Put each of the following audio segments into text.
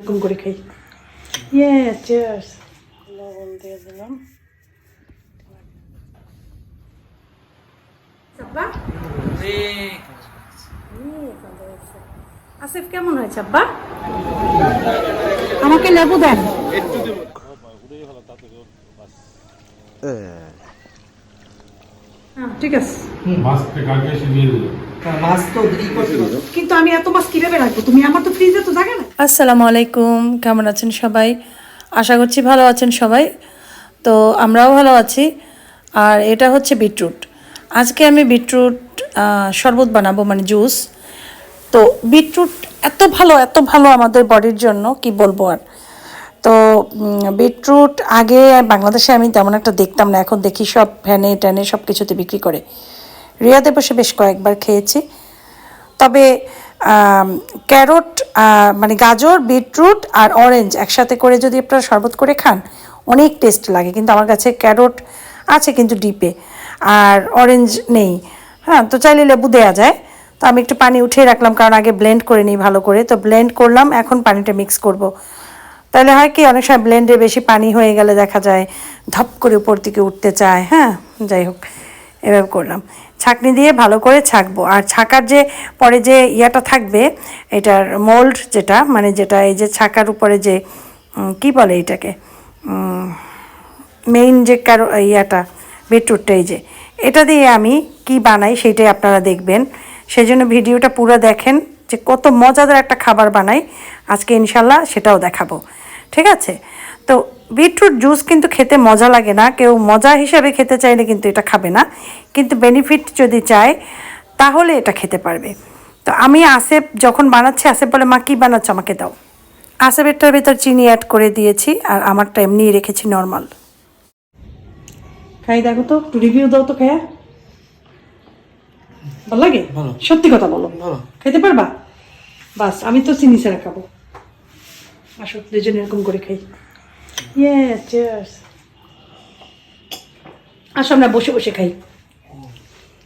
এরকম করে খাই। ইয়ে চিয়ার্স লবণ দিয়ে দিলাম। আসিফ কেমন হয়েছে আব্বা? আমাকে লেবু দেন। হ্যাঁ, ঠিক আছে। মাছটা কালকে এসে নিয়ে দিল মাছ তো ই করতে কিন্তু আমি এত মাছ কীভাবে রাখব? তুমি আমার তো ফ্রিজে তো জায়গা না। আসসালামু আলাইকুম কেমন আছেন সবাই? আশা করছি ভালো আছেন সবাই। তো আমরাও ভালো আছি। আর এটা হচ্ছে বিটরুট। আজকে আমি বিটরুট শরবত বানাবো মানে জুস। তো বিটরুট এত ভালো এত ভালো আমাদের বডির জন্য কি বলব আর? তো বিটরুট আগে বাংলাদেশে আমি তেমন একটা দেখতাম না। এখন দেখি সব ভ্যানে, ট্যানে সব কিছুতে বিক্রি করে। রিয়াদে বসে বেশ কয়েকবার খেয়েছি। তবে ক্যারট মানে গাজর বিটরুট আর অরেঞ্জ একসাথে করে যদি আপনারা শরবত করে খান, অনেক টেস্ট লাগে। কিন্তু আমার কাছে ক্যারট আছে কিন্তু ডিপে। আর অরেঞ্জ নেই। হ্যাঁ তো চাইলে লেবু দেওয়া যায়। তো আমি একটু পানি উঠিয়ে রাখলাম, কারণ আগে ব্লেন্ড করে নিই ভালো করে। তো ব্লেন্ড করলাম, এখন পানিটা মিক্স করব। তাহলে হয় কি, অনেক সময় ব্লেন্ডে বেশি পানি হয়ে গেলে দেখা যায় ধপ করে উপর দিকে উঠতে চায় হ্যাঁ? যাই হোক, এভাবে করলাম। ছাঁকনি দিয়ে ভালো করে ছাঁকবো। আর ছাকার যে, পরে যে ইয়াটা থাকবে, এটার মোল্ড যেটা মানে যেটা এই যে ছাকার উপরে যে কি বলে এটাকে? মেইন যে কারও, ইয়াটা বিটরুটটা এই যে, এটা দিয়ে আমি কি বানাই সেটাই আপনারা দেখবেন। সেই জন্য ভিডিওটা পুরো দেখেন। যে কত মজাদার একটা খাবার বানাই আজকে ইনশাল্লাহ সেটাও দেখাবো। ঠিক আছে? তো বিটরুট জুস কিন্তু খেতে মজা লাগে না কেউ মজা হিসাবে খেতে চাইলে কিন্তু এটা খাবে না কিন্তু বেনিফিট যদি চায় তাহলে এটা খেতে পারবে। তো আমি আসেপ যখন বানাচ্ছি আসেপ বলে মা কী বানাচ্ছ? আমাকে দাও। আসেপেরটার ভেতর চিনি অ্যাড করে দিয়েছি আর আমারটা এমনি রেখেছি নর্মাল খাই দেখো তো একটু রিভিউ দাও তো খায়া। ভালো লাগে? সত্যি কথা বলো। ভালো। খেতে পারবা? বাস, আমি তো চিনি ছাড়া খাব। আসো, দুজন এরকম করে খাই। ইয়ে চিয়ার্স আসো, আমরা বসে বসে খাই।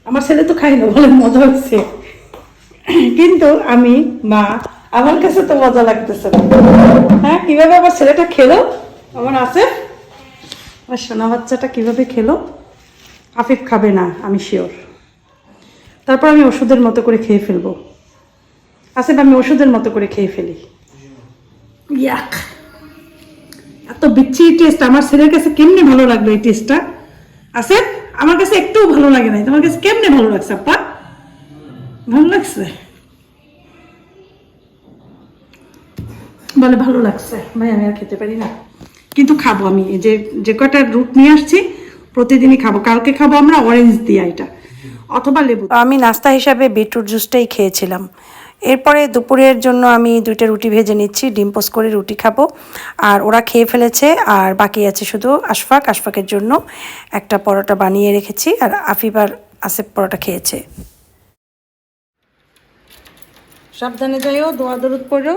আমার ছেলে তো খাই না, বলে মজা হচ্ছে। কিন্তু আমি, মা, আমার কাছে তো মজা লাগতেছে না। হ্যাঁ কীভাবে আমার ছেলেটা খেলো? আমার আছে। আর সোনা বাচ্চাটা কীভাবে খেলো? আফিফ খাবে না, আমি শিওর তারপর আমি ওষুধের মতো করে খেয়ে ফেলব। আসিফ আমি ওষুধের মতো করে খেয়ে ফেলি। ইয়াক। এত বিচ্ছিরি টেস্ট আমার ছেলের কাছে কেমনে ভালো লাগল এই টেস্টটা আসিফ আমার কাছে একটুও ভালো লাগে নাই। তোমার কাছে কেমনে ভালো লাগছে আপা ভালো লাগছে? বলে ভালো লাগছে। ভাই আমি আর খেতে পারি না। কিন্তু খাব আমি। এই যে যে কটা রুট নিয়ে আসছি প্রতিদিনই খাব। কালকে খাব আমরা অরেঞ্জ দিয়ে এটা। অথবা লেবু। আমি নাস্তা হিসাবে বিটরুট জুসটাই খেয়েছিলাম। এরপরে দুপুরের জন্য আমি দুইটা রুটি ভেজে নিচ্ছি ডিম পোস্ট করে রুটি খাব। আর ওরা খেয়ে ফেলেছে আর বাকি আছে শুধু আশফাক। আশফাকের জন্য একটা পরোটা বানিয়ে রেখেছি আর আফিফ আর আসেফ পরোটা খেয়েছে। সাবধানে যাইও দোয়া দরুদ পড়ো।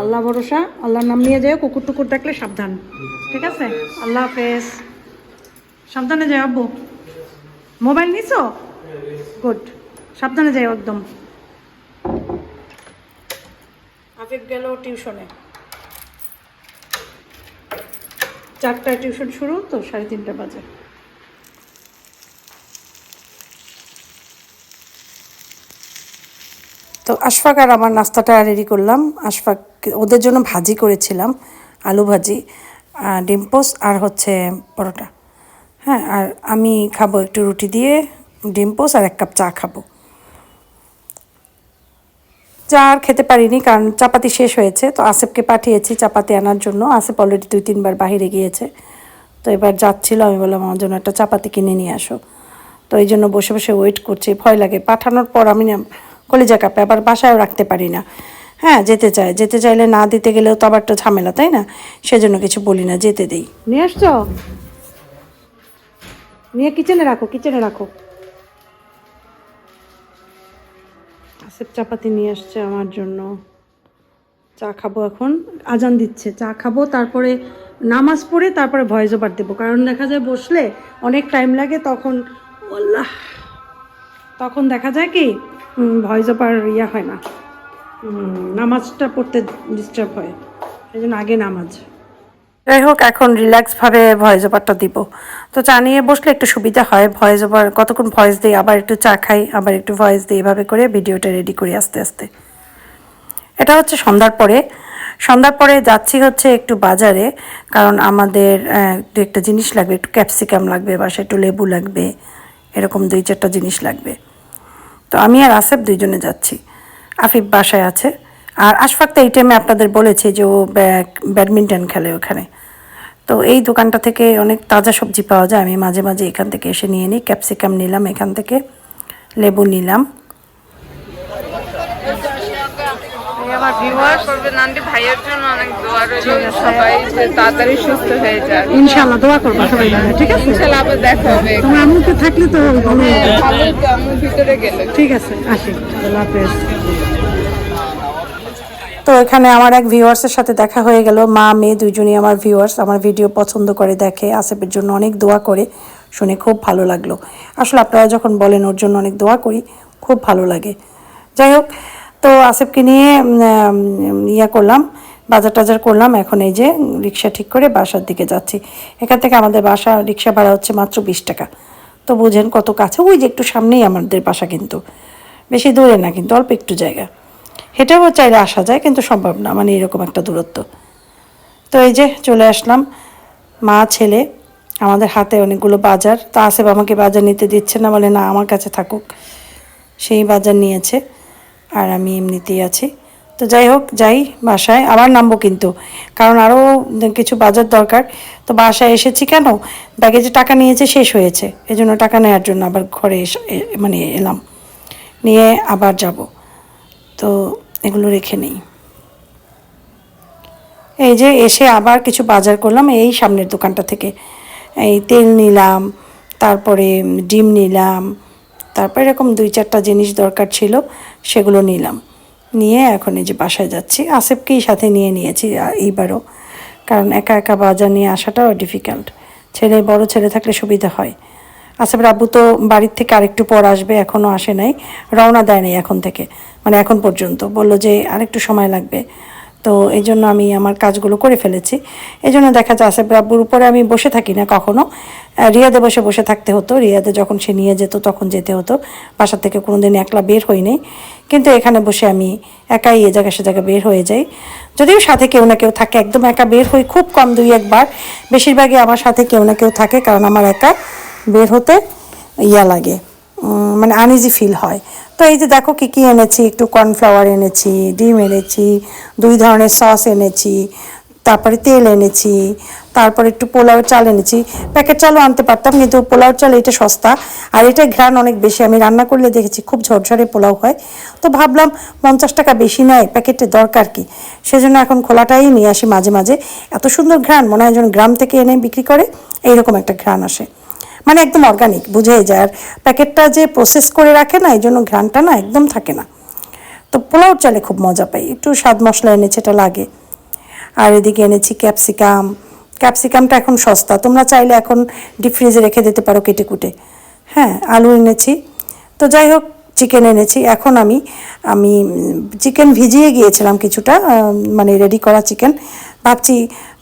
আল্লাহ ভরসা আল্লাহর নাম নিয়ে যাও কুকুর টুকুর দেখলে সাবধান। ঠিক আছে? আল্লাহ হাফেজ। সাবধানে যাই আব্বু। মোবাইল নিছো? গুড। সাবধানে যাও একদম। আফিফ গেল টিউশনে। চারটায় টিউশন শুরু, তো সাড়ে তিনটা বাজে। তো আশফাক আর আমার নাস্তাটা রেডি করলাম। আশফাক, ওদের জন্য ভাজি করেছিলাম, আলু ভাজি ডিম পোস্ট আর হচ্ছে পরোটা। হ্যাঁ আর আমি খাব একটু রুটি দিয়ে, ডিম পোস্ট আর এক কাপ চা খাব। চা আর খেতে পারিনি কারণ চাপাতি শেষ হয়েছে। তো আসেফকে পাঠিয়েছি চাপাতি আনার জন্য। আসেফ অলরেডি দুই, তিনবার বাইরে গিয়েছে। তো এবার যাচ্ছিল, আমি বললাম, আমার জন্য একটা চাপাতি কিনে নিয়ে আসো। তো এই জন্য বসে বসে ওয়েট করছি। ভয় লাগে। পাঠানোর পর আমি না কলিজা কাপে, আবার বাসায়ও রাখতে পারি না। হ্যাঁ যেতে চায়। যেতে চাইলে না দিতে গেলেও তো আবার একটা ঝামেলা, তাই না? সেজন্য কিছু বলি না, যেতে দেই। নিয়ে আসছো? নিয়ে কিচেনে রাখো কিচেনে রাখো। আসেফ চাপাতি নিয়ে আসছে আমার জন্য। চা খাব এখন। আজান দিচ্ছে, চা খাব, তারপরে নামাজ পড়ে তারপরে ভয়েস ওভার দেবো। কারণ দেখা যায় বসলে অনেক টাইম লাগে, তখন আল্লাহ, তখন দেখা যায় কি ভয়েস ওভার ইয়া হয় না। নামাজটা পড়তে ডিস্টার্ব হয়। এই জন্য আগে নামাজ। যাই হোক, এখন রিল্যাক্সভাবে ভয়েস ওভারটা দিব। তো চা নিয়ে বসলে একটু সুবিধা হয় ভয়েস ওভার কতক্ষণ ভয়েস দিই আবার একটু চা খাই আবার একটু ভয়েস দিই এভাবে করে ভিডিওটা রেডি করি আস্তে আস্তে। এটা হচ্ছে সন্ধ্যার পরে। সন্ধ্যার পরে যাচ্ছি হচ্ছে একটু বাজারে কারণ আমাদের আহ, একটু জিনিস লাগবে একটু ক্যাপসিকাম লাগবে বাসায় একটু লেবু লাগবে এরকম দুই চারটা জিনিস লাগবে। তো আমি আর আসেফ দুইজনে যাচ্ছি। আফিফ বাসায় আছে। আর আশফাক তো এই টাইমে আপনাদের বলেছে যে ও ব্যাডমিন্টন খেলে ওখানে। তো এই দোকানটা থেকে অনেক তাজা সবজি পাওয়া যায়। আমি মাঝে মাঝে এখান থেকে এসে নিয়ে নিই। ক্যাপসিকাম নিলাম এখান থেকে। লেবু নিলাম। আমার ভিউয়ার করবেন আন্টি ভাইয়ের জন্য অনেক দোয়া রইল। সবাই যে তাড়াতাড়ি সুস্থ হয়ে যাক। ইনশাআল্লাহ দোয়া করব সবাই ঠিক আছে? তোমার আম্মুকে থাকলে তো গেলে। ঠিক আছে আসি। আল্লাহ হাফেজ। তো এখানে আমার এক ভিউয়ার্সের সাথে দেখা হয়ে গেল। মা, মেয়ে দুজনই আমার ভিউয়ার্স আমার ভিডিও পছন্দ করে দেখে, আসেফের জন্য অনেক দোয়া করে, শুনে খুব ভালো লাগল। আসলে আপনারা যখন বলেন ওর জন্য অনেক দোয়া করি, খুব ভালো লাগে। যাই হোক, তো আসেফকে নিয়ে ইয়া করলাম, বাজার টাজার করলাম, এখন এই যে রিক্সা ঠিক করে বাসার দিকে যাচ্ছি। এখান থেকে আমাদের বাসা, রিক্সা ভাড়া হচ্ছে মাত্র বিশ টাকা। তো বুঝেন কত কাছে, ওই যে একটু সামনেই আমাদের বাসা কিন্তু। বেশি দূরে না, কিন্তু অল্প একটু জায়গা। হেঁটেও চাইলে আসা যায়, কিন্তু সম্ভব না মানে এরকম একটা দূরত্ব। তো এই যে চলে আসলাম, মা, ছেলে, আমাদের হাতে অনেকগুলো বাজার। তা আসেফ আমাকে বাজার নিতে দিচ্ছে না, বলে না, আমার কাছে থাকুক। সেই বাজার নিয়েছে, আর আমি এমনিতেই আছি। তো যাই হোক, যাই বাসায়। আবার নামবো কিন্তু, কারণ আরও কিছু বাজার দরকার। তো বাসায় এসেছি কেন? ব্যাগে যে টাকা নিয়েছে, শেষ হয়েছে। এজন্য টাকা নেওয়ার জন্য আবার ঘরে মানে এলাম। নিয়ে আবার যাব। তো এগুলো রেখে নেই। এই যে এসে আবার কিছু বাজার করলাম, এই সামনের দোকানটা থেকে। এই তেল নিলাম, তারপরে ডিম নিলাম, তারপর এরকম দুই চারটা জিনিস দরকার ছিল, সেগুলো নিলাম। নিয়ে এখন এই যে বাসায় যাচ্ছি। আসেফকেই সাথে নিয়ে নিয়েছি এইবারও। কারণ একা একা বাজার নিয়ে আসাটাও ডিফিকাল্ট ছেলে, বড় ছেলে থাকলে সুবিধা হয়। আসেফের আব্বু তো বাড়ির থেকে আরেকটু পর আসবে এখনও আসে নাই। রওনা দেয় নাই এখন থেকে মানে এখন পর্যন্ত। বলল যে আরেকটু সময় লাগবে। তো এই জন্য আমি আমার কাজগুলো করে ফেলেছি। এই জন্য দেখা যায় আসেফ আব্বুর উপরে আমি বসে থাকি না কখনো। রিয়াদে বসে বসে থাকতে হতো। রিয়াদে যখন সে নিয়ে যেত, তখন যেতে হতো। বাসা থেকে কোনো দিন একলা বের হই হইনি কিন্তু এখানে বসে আমি একাই এ জায়গা সে জায়গা বের হয়ে যাই। যদিও সাথে কেউ না কেউ থাকে, একদম একা বের হই খুব কম দুই একবার। বেশিরভাগই আমার সাথে কেউ না কেউ থাকে, কারণ আমার একা। বের হতে ইয়া লাগে মানে আনইজি ফিল হয়। তো এই যে দেখো কী কী এনেছি, একটু কর্নফ্লাওয়ার এনেছি, ডিম এনেছি, দুই ধরনের সস এনেছি, তারপরে তেল এনেছি, তারপরে একটু পোলাও চাল এনেছি। প্যাকেট চালও আনতে পারতাম, কিন্তু পোলাও চাল এটা সস্তা, আর এটা ঘ্রাণ অনেক বেশি। আমি রান্না করলে দেখেছি খুব ঝরঝরে পোলাও হয়। তো ভাবলাম পঞ্চাশ টাকা বেশি নেয় প্যাকেটের দরকার কি? সেজন্য এখন খোলাটাই নিয়ে আসি মাঝে মাঝে। এত সুন্দর ঘ্রাণ, মনে হয় যেন গ্রাম থেকে এনে বিক্রি করে, এইরকম একটা ঘ্রাণ আসে। মানে একদম অর্গানিক বুঝেই যায়। আর প্যাকেটটা যে প্রসেস করে রাখে না এই জন্য ঘ্রাণটা না একদম থাকে না। তো পোলাও চালে খুব মজা পাই, একটু স্বাদ মশলা এনেছে, এটা লাগে। আর এদিকে এনেছি ক্যাপসিকাম। ক্যাপসিকামটা এখন সস্তা, তোমরা চাইলে এখন ডিপ ফ্রিজে রেখে দিতে পারো কেটে কুটে হ্যাঁ আলু এনেছি। তো যাই হোক চিকেন এনেছি। এখন আমি আমি চিকেন ভিজিয়ে গিয়েছিলাম কিছুটা মানে রেডি করা চিকেন ভাবছি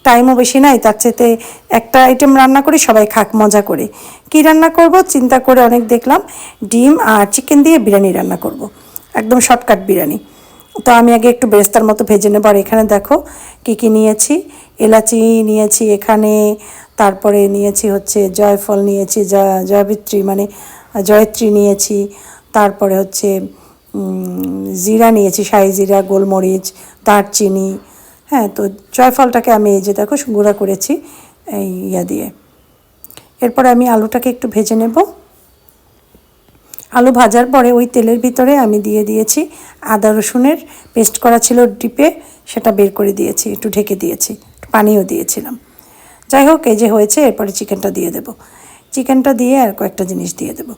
টাইমও বেশি নাই, তার চেতে একটা আইটেম রান্না করি, সবাই খাক, মজা করে। কি রান্না করব? চিন্তা করে অনেক দেখলাম, ডিম আর চিকেন দিয়ে বিরিয়ানি রান্না করব। একদম শর্টকাট বিরিয়ানি। তো আমি আগে একটু বেরেস্তার মতো ভেজে নেব, আর এখানে দেখো কি কি নিয়েছি। এলাচি নিয়েছি এখানে, তারপরে নিয়েছি হচ্ছে জয়ফল নিয়েছি, জয়- জয়বিত্রী মানে জয়ত্রী নিয়েছি। তারপরে হচ্ছে জিরা নিয়েছি, শাহি জিরা, গোলমরিচ, দারচিনি হ্যাঁ তো জয়ফলটাকে আমি এই যে দেখো গুঁড়া করেছি এই ইয়া দিয়ে। এরপরে আমি আলুটাকে একটু ভেজে নেব। আলু ভাজার পরে ওই তেলের ভিতরে আমি দিয়ে দিয়েছি আদা রসুনের পেস্ট করা ছিল ডিপে, সেটা বের করে দিয়েছি, একটু ঢেকে দিয়েছি পানিও দিয়েছিলাম। যাই হোক, এই যে হয়েছে, এরপরে চিকেনটা দিয়ে দেব। চিকেনটা দিয়ে আর কয়েকটা জিনিস দিয়ে দেব।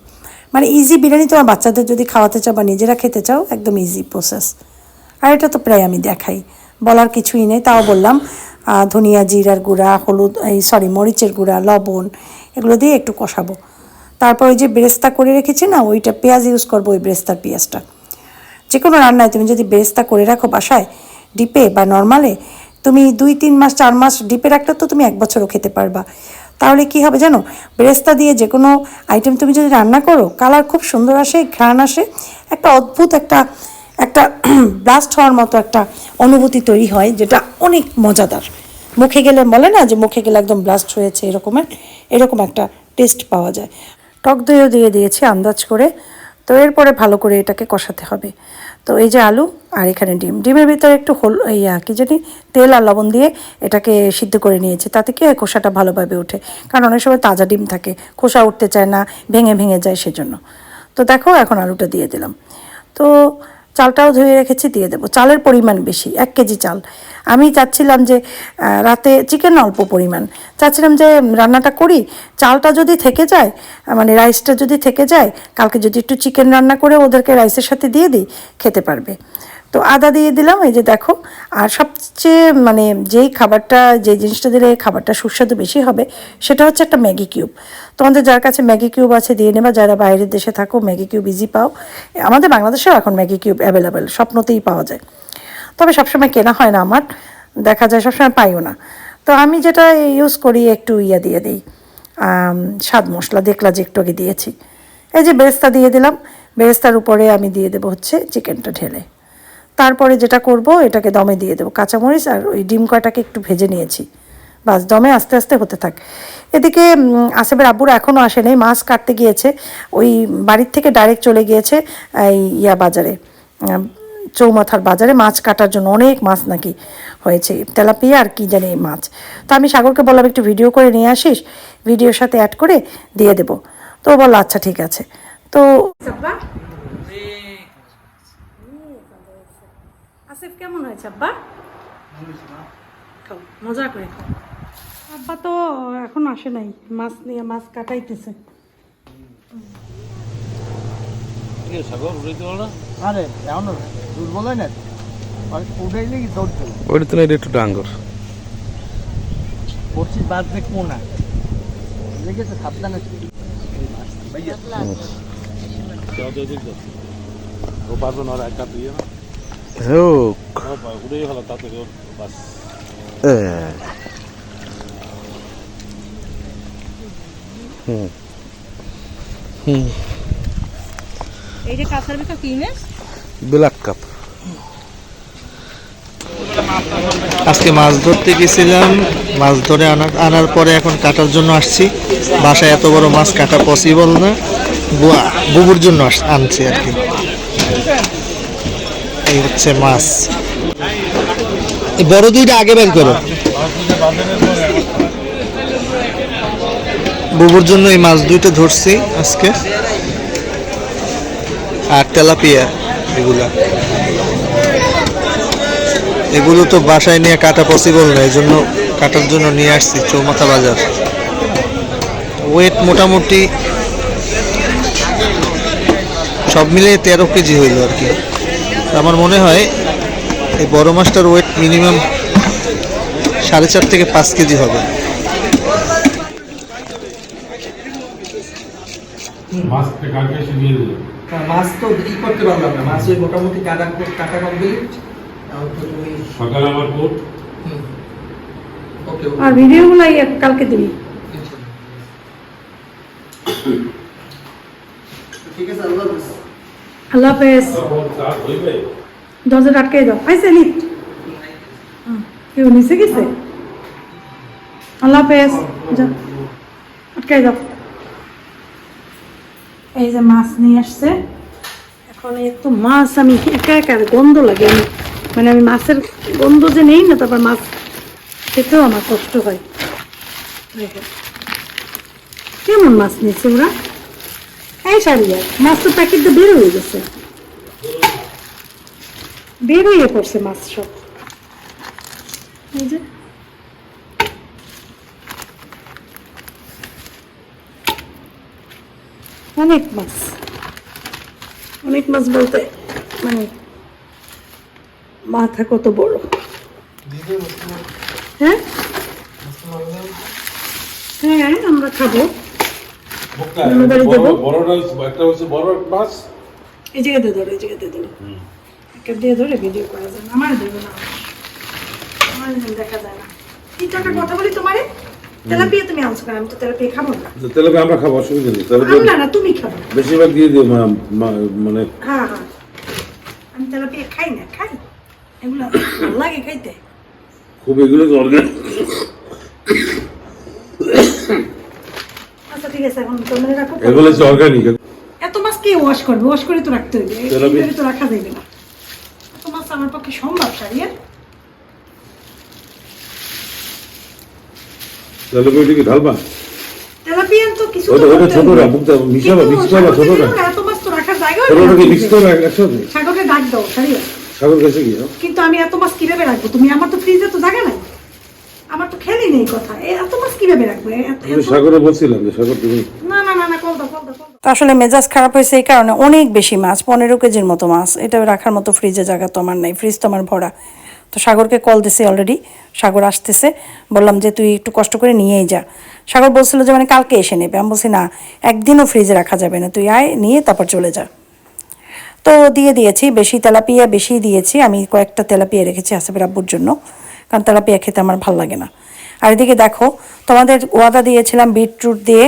মানে ইজি বিরিয়ানি তোমার বাচ্চাদের যদি খাওয়াতে চাও বা নিজেরা খেতে চাও, একদম ইজি প্রসেস আর এটা তো প্রায় আমি দেখাই। বলার কিছুই নেই, তাও বললাম ধনিয়া জিরার গুঁড়া, হলুদ, এই সরি মরিচের গুঁড়া, লবণ, এগুলো দিয়ে একটু কষাবো। তারপর ওই যে ব্রেস্তা করে রেখেছি না, ওইটা পেঁয়াজ ইউজ করব ওই ব্রেস্তার পেঁয়াজটা। যে কোনো রান্নায় তুমি যদি বেরেস্তা করে রাখো বাসায়, ডিপে বা নর্মালে, তুমি দুই, তিন মাস, চার মাস ডিপে রাখলে তো তুমি এক বছরও খেতে পারবা। তাহলে কি হবে জানো, বেরেস্তা দিয়ে যে কোনো আইটেম তুমি যদি রান্না করো কালার খুব সুন্দর আসে, ঘ্রাণ আসে, একটা অদ্ভুত একটা একটা ব্লাস্ট হওয়ার মতো একটা অনুভূতি তৈরি হয়, যেটা অনেক মজাদার। মুখে গেলে বলে না যে মুখে গেলে একদম ব্লাস্ট হয়েছে এরকমের, এরকম একটা টেস্ট পাওয়া যায়। টক দইও দিয়ে দিয়েছি আন্দাজ করে, তো এরপরে ভালো করে এটাকে কষাতে হবে। তো এই যে আলু আর এখানে ডিম। ডিমের ভিতরে একটু হল ইয়া কি জানি, তেল আর লবণ দিয়ে এটাকে সিদ্ধ করে নিয়েছি, তাতে কি হয় খোসাটা ভালোভাবে ওঠে। কারণ অনেক সময় তাজা ডিম থাকে, খোসা উঠতে চায় না, ভেঙে ভেঙে যায় সেজন্য। তো দেখো এখন আলুটা দিয়ে দিলাম। তো চালটাও ধুয়ে রেখেছি, দিয়ে দেবো। চালের পরিমাণ বেশি, এক কেজি চাল। আমি চাচ্ছিলাম যে রাতে চিকেন অল্প পরিমাণ। চাচ্ছিলাম যে রান্নাটা করি। চালটা যদি থেকে যায় মানে রাইসটা যদি থেকে যায়, কালকে যদি একটু চিকেন রান্না করে ওদেরকে রাইসের সাথে দিয়ে দিই, খেতে পারবে। তো আদা দিয়ে দিলাম, এই যে দেখো। আর সবচেয়ে মানে যেই খাবারটা যে জিনিসটা দিলে খাবারটা সুস্বাদু বেশি হবে, সেটা হচ্ছে একটা ম্যাগি কিউব। তোমাদের যার কাছে ম্যাগি কিউব আছে দিয়ে নেবা, যারা বাইরের দেশে থাকো, ম্যাগি কিউব ইজি পাও। আমাদের বাংলাদেশেও এখন ম্যাগি কিউব অ্যাভেলেবেল স্বপ্নতেই পাওয়া যায়। তবে সবসময় কেনা হয় না আমার, দেখা যায় সবসময় পাইও না। তো আমি যেটা ইউজ করি, একটু ইয়ে দিয়ে দিই স্বাদ মশলা, দেখলা যে একটু আগে দিয়েছি। এই যে বেরেস্তা দিয়ে দিলাম, বেরেস্তার উপরে আমি দিয়ে দেবো হচ্ছে চিকেনটা ঢেলে। তারপরে যেটা করব এটাকে দমে দিয়ে দেবো। কাঁচামরিচ আর ওই ডিম কয়টাকে একটু ভেজে নিয়েছি। বাস দমে আস্তে আস্তে হতে থাক। এদিকে উম, আসেফের আব্বুরা এখনও আসেনি মাছ কাটতে গিয়েছে। ওই বাড়ির থেকে ডাইরেক্ট চলে গিয়েছে এই ইয়া বাজারে চৌমাথার বাজারে মাছ কাটার জন্য। অনেক মাছ নাকি হয়েছে তেলাপিয়া আর কি জানি মাছ। তো আমি সাগরকে বললাম একটু ভিডিও করে নিয়ে আসিস ভিডিওর সাথে অ্যাড করে দিয়ে দেবো। তো বলল আচ্ছা ঠিক আছে। তো আসিফ কেমন হয়েছে আব্বা? খাও মজা করে খাও। আব্বা তো এখন আসে নাই মাছ নিয়ে মাছ কাটাইতেছে। আরে এমন দুর্বল হয় না? উঠাইলে কি তো একটু ডাঙ্গর। পড়ছি বাদ দেখব না? লেগেছে সাবধানে। ভাইয়া যাও ও পারবে না আর এক কাপ দিয়ে না হুম হুম এই যে ভিতর কি মেস ব্ল্যাক কাপ। আজকে মাছ ধরতে গেছিলাম। মাছ ধরে আনার আনার পরে এখন কাটার জন্য আসছি। বাসায় এত বড় মাছ কাটা পসিবল না। বুয়া- বুবুর জন্য আনছি আর কি। এই হচ্ছে মাছ। বড় দুইটা আগে বের করো। বুবুর জন্য এই মাছ দুইটা ধরছি আজকে। আর তেলাপিয়া এগুলা। এগুলো তো বাসায় নিয়ে কাটা পসিবল না এই জন্য কাটার জন্য নিয়ে আসছি চৌমাথা বাজার। ওয়েট মোটামুটি সব মিলিয়ে তেরো কেজি হইল আর কি। আমার মনে হয় এই বড় মাছটার ওয়েট মিনিমাম সাড়ে চার থেকে পাঁচ কেজি হবে। তা মাছ তো ই করতে পারলাম না। মাছ ওই মোটামুটি কাটা কাটা কমপ্লিট? এখন তো তুমি সকালে আমার কোট। আর ভিডিওগুলো কালকে দিবি। ঠিক আছে আল্লাহ হাফেজ। আল্লাহ হাফেজ। দরজাটা আটকে দাও। আইসে নি। কেউ নিচে গেছে? আল্লাহ হাফেজ, যা। আটকে দাও। এই যে মাছ নিয়ে আসছে। এখন এত মাছ আমি একা একা গন্ধ লাগে। আমি মানে আমি মাছের গন্ধ যে নেই না, তারপর মাছ খেতেও আমার কষ্ট হয়। কেমন মাছ নিয়েছে ওরা? এই সারিয়া মাছ তো প্যাকেট দিয়ে বের হয়ে গেছে। বের হয়ে পড়ছে মাছ সব এই যে। অনেক মাছ। অনেক মাছ বলতে মানে মাথা কত বড়। হ্যাঁ? হ্যাঁ আমরা খাব। বাড়ি একটা হচ্ছে বড় মাছ এই জায়গাতে ধরো এই জায়গাতে ধরো। দিয়ে ধরে ভিডিও করা যায় আমার দেবে না। আমার দেখা যায় না। কি টাকা কথা বলি তোমারে? তেলাপিয়া তুমি আনছো আমি তো তেলাপিয়া খাব না। তাহলে আমরা খাব অসুবিধা নেই। না না তুমি খাব। বেশিরভাগ দিয়ে দিও মানে হ্যাঁ হ্যাঁ। আমি তেলাপিয়া খাই না খাই। এগুলো ভালো লাগে খাইতে। খুব এগুলো অর্গানিক আছে এখন তোমরা রাখো এগুলো হচ্ছে অর্গানিক এত মাছ কে ওয়াশ করবে? ওয়াশ করে তো রাখতে হবে এইভাবে তো রাখা যাবে না। এত মাছ আমার পক্ষে সম্ভব সারিয়া তাহলে কি ঢালবা তেলাপিয়ান তো কিছু ওটা তো ওটা করতে ছোটরা হবে। মিশাবা কিন্তু মিক্স করবা ছোটরা এত মাছ তো রাখার জায়গা ছোটটাকে মিক্স করবা একসাথে? সাগরকে ডাক দাও সারিয়া। সাগর কাছে গিয়ে কিন্তু আমি এত মাছ কীভাবে রাখব? তুমি আমার তো ফ্রিজে তো জায়গা নাই। আমার তো খেয়ালই নেই কথা। এ এত মাছ কীভাবে রাখব? এত- সাগরে বলছিলাম যে সাগর তুমি না না না না কল দাও কল দাও তো আসলে মেজাজ খারাপ হয়েছে এই কারণে অনেক বেশি মাছ পনেরো কেজির মতো মাছ। এটা রাখার মতো ফ্রিজে জায়গা তো আমার নাই ফ্রিজ তো আমার ভরা। তো সাগরকে কল দিছি অলরেডি সাগর আসতেছে। বললাম যে তুই একটু কষ্ট করে নিয়েই যা। সাগর বলছিল যে মানে কালকে এসে নেবে। আমি বলছি না একদিনও ফ্রিজে রাখা যাবে না। তুই আয় নিয়ে তারপর চলে যা। তো দিয়ে দিয়েছি বেশি তেলাপিয়া বেশি দিয়েছি। আমি কয়েকটা তেলাপিয়া রেখেছি আসিফের আব্বুর জন্য। কারণ তেলাপিয়া খেতে আমার ভালো লাগে না। আর এদিকে দেখো, তোমাদের ওয়াদা দিয়েছিলাম বিটরুট দিয়ে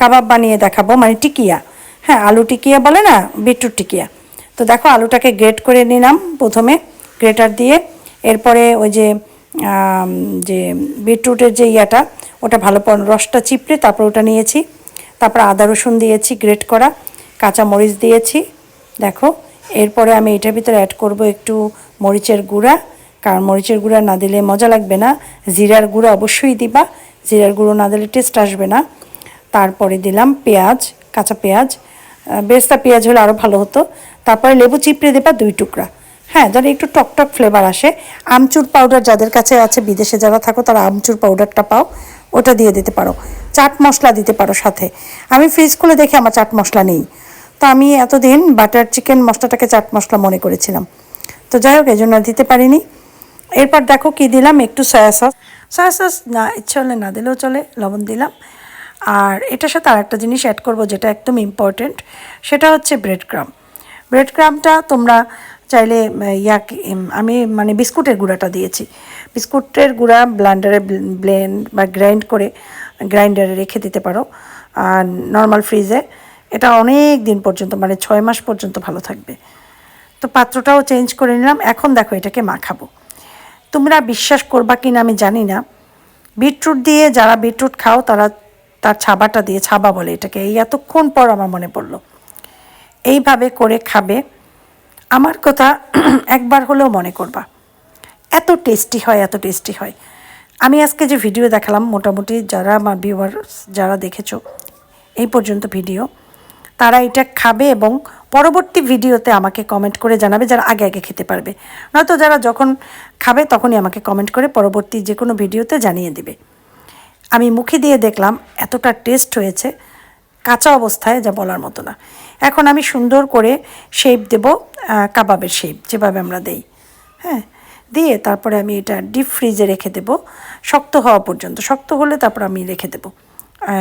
কাবাব বানিয়ে দেখাবো মানে টিকিয়া। হ্যাঁ আলু টিকিয়া বলে না, বিটরুট টিকিয়া। তো দেখো, আলুটাকে গ্রেট করে নিলাম প্রথমে, গ্রেটার দিয়ে। এরপরে ওই যে যে বিটরুটের যে ইয়াটা, ওটা ভালো রসটা চিপড়ে তারপর ওটা নিয়েছি। তারপর আদা রসুন দিয়েছি, গ্রেট করা। কাঁচা মরিচ দিয়েছি। দেখো, এরপরে আমি এটার ভিতরে অ্যাড করব একটু মরিচের গুঁড়া কারণ মরিচের গুঁড়া না দিলে মজা লাগবে না। জিরার গুঁড়া অবশ্যই দিবা। জিরার গুঁড়ো না দিলে টেস্ট আসবে না। তারপরে দিলাম পেঁয়াজ কাঁচা পেঁয়াজ। আহ, বেরেস্তা পেঁয়াজ হলে আরও ভালো হতো। তারপরে লেবু চিপড়ে দেবা দুই টুকরা। হ্যাঁ যারা একটু টকটক ফ্লেভার আসে। আমচুর পাউডার যাদের কাছে আছে বিদেশে যারা থাকো তারা আমচুর পাউডারটা পাও। ওটা দিয়ে দিতে পারো। চাট মশলা দিতে পারো সাথে। আমি ফ্রিজ খুলে দেখি আমার চাট মশলা নেই। তো আমি এতদিন বাটার চিকেন মশলাটাকে চাট মশলা মনে করেছিলাম। তো যাই হোক এই জন্য দিতে পারিনি। এরপর দেখো কি দিলাম? একটু সয়া সস সয়া সস না, ইচ্ছে হলে না দিলেও চলে, লবণ দিলাম। আর এটার সাথে আরেকটা জিনিস অ্যাড করব যেটা একদম ইম্পর্টেন্ট সেটা হচ্ছে ব্রেড ক্রাম ব্রেড ক্রামটা তোমরা চাইলে ইয়াক আমি মানে বিস্কুটের গুঁড়াটা দিয়েছি। বিস্কুটের গুঁড়া ব্লান্ডারে ব্লেন্ড বা গ্রাইন্ড করে গ্রাইন্ডারে রেখে দিতে পারো। আর নর্মাল ফ্রিজে এটা অনেক দিন পর্যন্ত মানে ছয় মাস পর্যন্ত ভালো থাকবে। তো পাত্রটাও চেঞ্জ করে নিলাম। এখন দেখো এটাকে মাখাবো। তোমরা বিশ্বাস করবা কিনা আমি জানি না। বিটরুট দিয়ে যারা বিটরুট খাও, তারা তার ছাবাটা দিয়ে, ছাবা বলে এটাকে। এই এতক্ষণ পর আমার মনে পড়ল। এইভাবে করে খাবে। আমার কথা একবার হলেও মনে করবা। এত টেস্টি হয়, এত টেস্টি হয়। আমি আজকে যে ভিডিও দেখালাম, মোটামুটি যারা আমার ভিউয়ার্স যারা দেখেছ, এই পর্যন্ত ভিডিও। তারা এটা খাবে এবং পরবর্তী ভিডিওতে আমাকে কমেন্ট করে জানাবে যারা আগে আগে খেতে পারবে। নয়তো যারা যখন খাবে তখনই আমাকে কমেন্ট করে পরবর্তী যে কোনো ভিডিওতে জানিয়ে দিবে। আমি মুখে দিয়ে দেখলাম এতটা টেস্ট হয়েছে, কাঁচা অবস্থায় যা বলার মতো না। এখন আমি সুন্দর করে শেপ দেব কাবাবের শেপ যেভাবে আমরা দেই। হ্যাঁ দিয়ে তারপরে আমি এটা ডিপ ফ্রিজে রেখে দেব। শক্ত হওয়া পর্যন্ত, শক্ত হলে তারপর আমি রেখে দেব।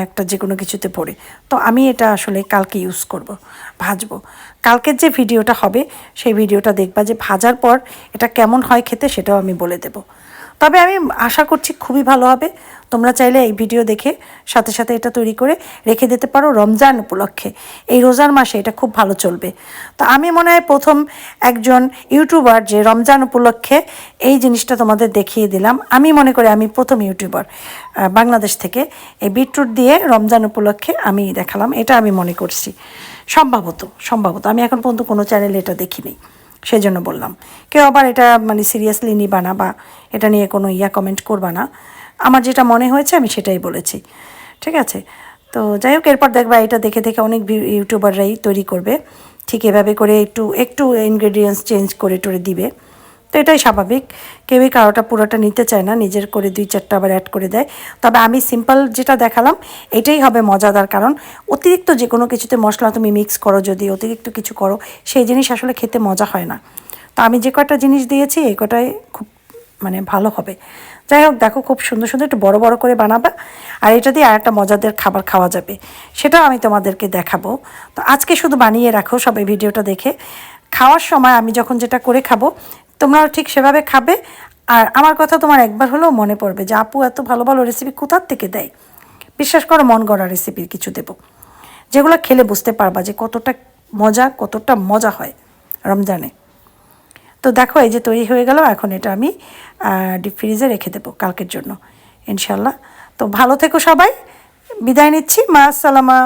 একটা যে কোনো কিছুতে পড়ে। তো আমি এটা আসলে কালকে ইউজ করব, ভাজবো। কালকের যে ভিডিওটা হবে, সেই ভিডিওটা দেখবা যে ভাজার পর এটা কেমন হয় খেতে সেটাও আমি বলে দেবো। তবে আমি আশা করছি খুবই ভালো হবে। তোমরা চাইলে এই ভিডিও দেখে সাথে সাথে এটা তৈরি করে রেখে দিতে পারো রমজান উপলক্ষে। এই রোজার মাসে এটা খুব ভালো চলবে। তো আমি মনে হয় প্রথম একজন ইউটিউবার যে রমজান উপলক্ষে এই জিনিসটা তোমাদের দেখিয়ে দিলাম। আমি মনে করি আমি প্রথম ইউটিউবার বাংলাদেশ থেকে। এই বিটরুট দিয়ে রমজান উপলক্ষে আমি দেখালাম। এটা আমি মনে করছি। সম্ভবত সম্ভবত। আমি এখন পর্যন্ত কোনো চ্যানেলে এটা দেখিনি। সেই জন্য বললাম। কেউ আবার এটা মানে সিরিয়াসলি নিবা না বা এটা নিয়ে কোনো ইয়া কমেন্ট করবা না। আমার যেটা মনে হয়েছে আমি সেটাই বলেছি। ঠিক আছে? তো যাই হোক, এরপর দেখবা এটা দেখে দেখে অনেক ইউটিউবাররাই তৈরি করবে। ঠিক এভাবে করে একটু একটু ইনগ্রেডিয়েন্টস চেঞ্জ করে টরে দিবে। তো এটাই স্বাভাবিক। কেউই কারোটা পুরোটা নিতে চায় না, নিজের করে দুই চারটা আবার অ্যাড করে দেয়। তবে আমি সিম্পল যেটা দেখালাম, এটাই হবে মজাদার কারণ, অতিরিক্ত যে কোনো কিছুতে মশলা তুমি মিক্স করো যদি, অতিরিক্ত কিছু করো, সেই জিনিস আসলে খেতে মজা হয় না। তো আমি যে কটা জিনিস দিয়েছি, এই কটাই খুব মানে ভালো হবে। যাই হোক, দেখো খুব সুন্দর সুন্দর একটু বড় বড় করে বানাবা। আর এটা দিয়ে আরেকটা মজাদের খাবার খাওয়া যাবে। সেটাও আমি তোমাদেরকে দেখাবো। তো আজকে শুধু বানিয়ে রাখো সবাই ভিডিওটা দেখে। খাওয়ার সময় আমি যখন যেটা করে খাব, তোমরাও ঠিক সেভাবে খাবে। আর আমার কথা তোমার একবার হলেও মনে পড়বে যে, আপু, এত ভালো ভালো রেসিপি কোথার থেকে দেয়? বিশ্বাস করো, মন গড়া রেসিপির কিছু দেবো। যেগুলো খেলে বুঝতে পারবা যে, কতটা মজা কতটা মজা হয় রমজানে। তো দেখো, এই যে তৈরি হয়ে গেল, এখন এটা আমি ডিপ ফ্রিজে রেখে দেবো কালকের জন্য ইনশাল্লাহ তো ভালো থেকো সবাই, বিদায় নিচ্ছি, মা আসসালামা